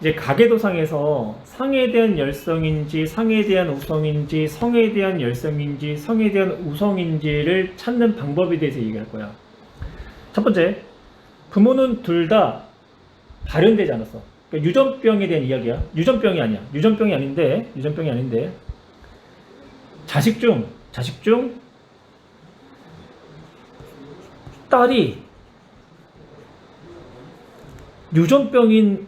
이제 가계도상에서 상에 대한 열성인지 상에 대한 우성인지 성에 대한 열성인지 성에 대한 우성인지를 찾는 방법에 대해서 얘기할 거야. 첫 번째, 부모는 둘 다 발현되지 않았어. 그러니까 유전병에 대한 이야기야. 유전병이 아니야. 유전병이 아닌데, 유전병이 아닌데, 자식 중, 자식 중 딸이 유전병인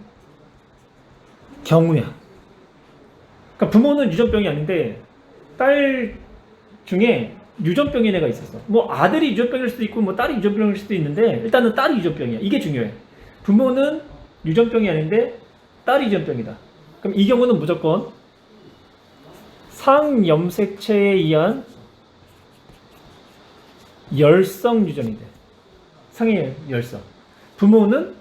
경우야. 그러니까 부모는 유전병이 아닌데 딸 중에 유전병인 애가 있었어. 뭐 아들이 유전병일 수도 있고 뭐 딸이 유전병일 수도 있는데 일단은 딸이 유전병이야. 이게 중요해. 부모는 유전병이 아닌데 딸이 유전병이다. 그럼 이 경우는 무조건 상염색체에 의한 열성 유전이 돼. 상의 열성. 부모는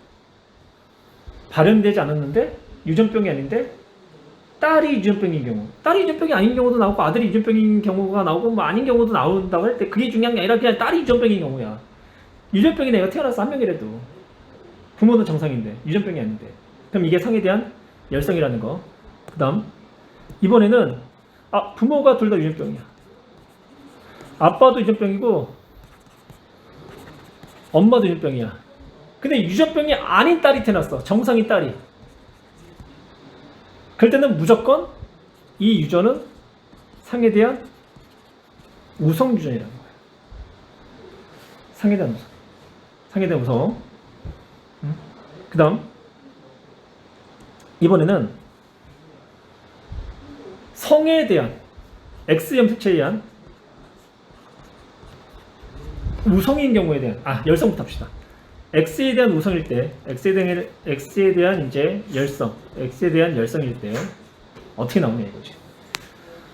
발현되지 않았는데 유전병이 아닌데 딸이 유전병인 경우. 딸이 유전병이 아닌 경우도 나오고 아들이 유전병인 경우가 나오고 뭐 아닌 경우도 나온다고 할 때 그게 중요한 게 아니라 그냥 딸이 유전병인 경우야. 유전병인 애가 태어나서 한 명이라도 부모는 정상인데 유전병이 아닌데. 그럼 이게 상에 대한 열성이라는 거 그 다음 이번에는 아 부모가 둘 다 유전병이야. 아빠도 유전병이고 엄마도 유전병이야. 근데 유전병이 아닌 딸이 태어났어. 정상인 딸이 그럴 때는 무조건 이 유전은 상에 대한 우성 유전이라는 거예요. 상에 대한 우성. 상에 대한 우성. 그 다음, 이번에는 성에 대한, X염색체에 의한 우성인 경우에 대한, 아, 열성부터 합시다. X에 대한 우성일 때, X에 대한, X에 대한 이제 열성, X에 대한 열성일 때 어떻게 나오냐 이거지.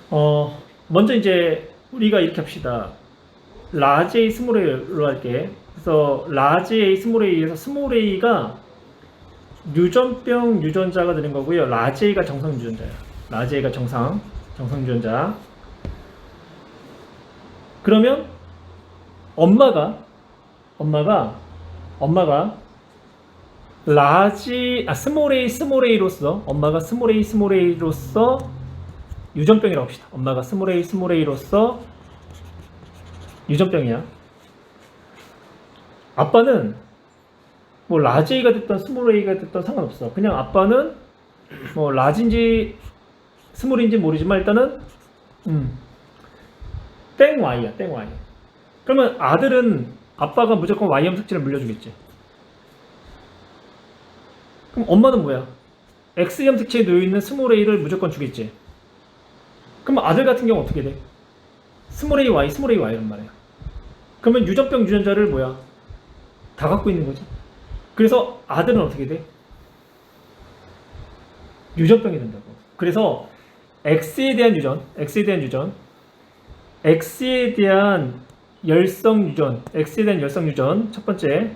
어, 먼저 이제 우리가 이렇게 합시다. 라지 A 스몰 A로 할게. 그래서 라지 A 스몰 A에서 스몰 A가 유전병 유전자가 되는 거고요. 라지 A가 정상 유전자야. 라지 A가 정상 정상 유전자. 그러면 엄마가 엄마가 엄마가 라지 아 스몰 a로서 엄마가 스몰 a로서 유전병이라고 합시다. 엄마가 스몰 a로서 유전병이야. 아빠는 뭐 라지 a가 됐던 a가 됐던 상관없어. 그냥 아빠는 뭐 라지인지 스몰인지 모르지만 일단은 음, 땡 y야 땡 y. 그러면 아들은 아빠가 무조건 Y형 특징을 물려주겠지. 그럼 엄마는 뭐야? X형 특징에 놓여있는 스몰 a를 무조건 주겠지. 그럼 아들 같은 경우 어떻게 돼? 스몰 a y, 스몰 a y란 말이야. 그러면 유전병 유전자를 뭐야? 다 갖고 있는 거지. 그래서 아들은 어떻게 돼? 유전병이 된다고. 그래서 X에 대한 유전, X에 대한 유전, X에 대한 열성 유전, 대한 열성 유전 첫 번째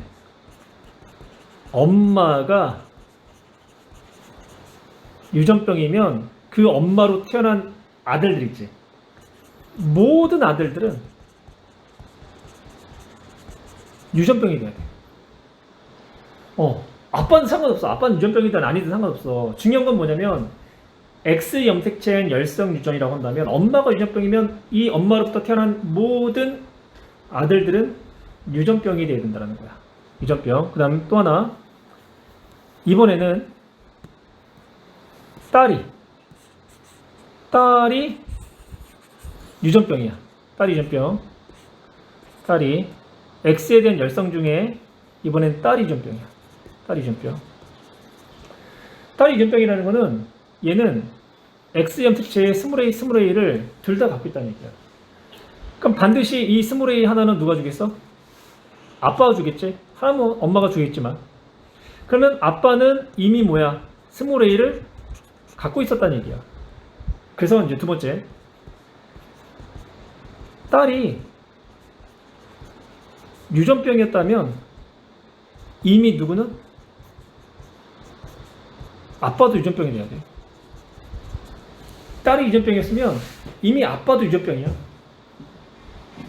엄마가 유전병이면 그 엄마로 태어난 아들들 있지. 모든 아들들은 유전병이 돼야 돼. 어, 아빠는 상관없어. 아빠는 유전병이든 아니든 상관없어. 중요한 건 뭐냐면 X 염색체엔 열성 유전이라고 한다면 엄마가 유전병이면 이 엄마로부터 태어난 모든 아들들은 유전병이 돼야 된다는 거야. 유전병. 그 다음 또 하나. 이번에는 딸이. 딸이 유전병이야. 딸이 유전병. 딸이. X에 대한 열성 중에 이번엔 딸이 유전병이야. 딸이 유전병. 딸이 유전병이라는 거는 얘는 X염 A, 스몰 A를 둘 다 갖고 있다는 얘기야. 그럼 반드시 이 스몰 A 하나는 누가 주겠어? 아빠가 주겠지. 하나는 엄마가 주겠지만. 그러면 아빠는 이미 뭐야? 스몰 A를 갖고 있었다는 얘기야. 그래서 이제 두 번째. 딸이 유전병이었다면 이미 누구는 아빠도 유전병이 돼야 돼. 딸이 유전병이었으면 이미 아빠도 유전병이야.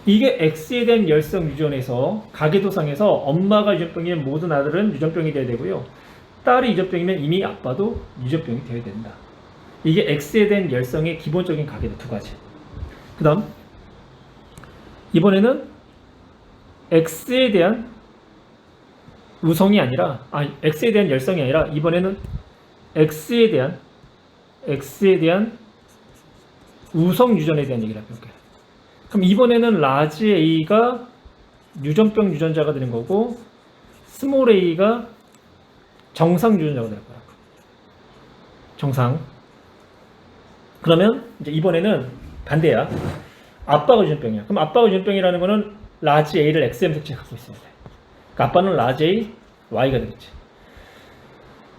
이게 X에 대한 열성 유전에서 가계도상에서 엄마가 유전병이면 모든 아들은 유전병이 돼야 되고요. 딸이 유전병이면 이미 아빠도 유전병이 되어야 된다. 이게 X에 대한 열성의 기본적인 가계도 두 가지. 그 다음, 이번에는 X에 대한 우성이 아니라, 아, X에 대한 열성이 아니라, 이번에는 X에 대한, X에 대한 우성 유전에 대한 얘기를 해볼게요. 그럼 이번에는 라지 A가 유전병 유전자가 되는 거고, 스몰 A가 정상 유전자가 될 거라고. 정상. 그러면 이제 이번에는 반대야. 아빠가 유전병이야. 그럼 아빠가 유전병이라는 거는 라지 A를 XM 색채 갖고 있어야 돼. 그러니까 아빠는 라지 A, Y가 되겠지.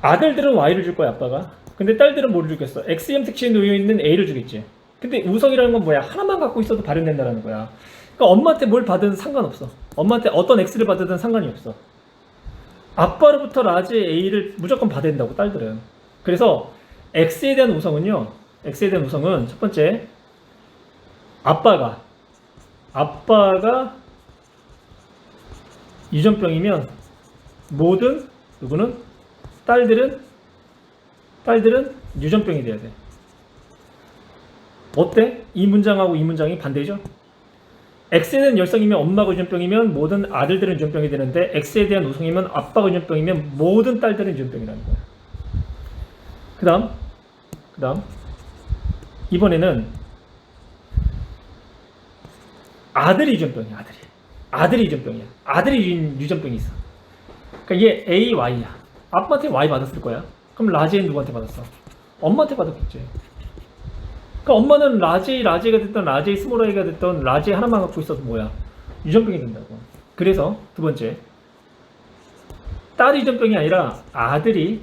아들들은 Y를 줄 거야, 아빠가. 근데 딸들은 뭐를 주겠어? XM 색채에 놓여 있는 A를 주겠지. 근데 우성이라는 건 뭐야? 하나만 갖고 있어도 발현된다는 거야. 그러니까 엄마한테 뭘 받든 상관없어. 엄마한테 어떤 X를 받든 상관이 없어. 아빠로부터 라지 A를 무조건 받아야 된다고 딸들은. 그래서 X에 대한 우성은요. X에 대한 우성은 첫 번째 아빠가 아빠가 유전병이면 모든 누구는 딸들은 딸들은 유전병이 돼야 돼. 어때? 이 문장하고 이 문장이 반대죠? 대한 열성이면 엄마가 유전병이면 모든 아들들은 유전병이 되는데 X에 대한 우성이면 아빠가 유전병이면 모든 딸들은 유전병이라는 거야. 그 다음, 그 다음, 이번에는 아들이 유전병이야, 아들이. 아들이 유전병이야. 아들이 유- 유전병이 있어. 그러니까 얘 A, Y야. 아빠한테 Y 받았을 거야. 그럼 라지는 누구한테 받았어? 엄마한테 받았겠지. 그러니까 엄마는 라지, 라지가 됐던 라지, A가 됐던 라지 하나만 갖고 있어도 뭐야? 유전병이 된다고. 그래서 두 번째, 딸이 유전병이 아니라 아들이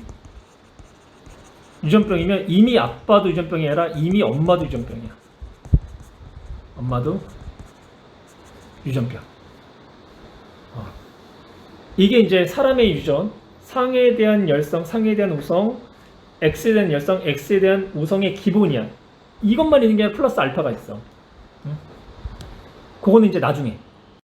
유전병이면 이미 아빠도 유전병이 아니라 이미 엄마도 유전병이야. 엄마도 유전병. 어. 이게 이제 사람의 유전, 상에 대한 열성, 상에 대한 우성, X에 대한 열성, X에 대한 우성의 기본이야. 이것만 있는 게 아니라 플러스 알파가 있어. 응? 그거는 이제 나중에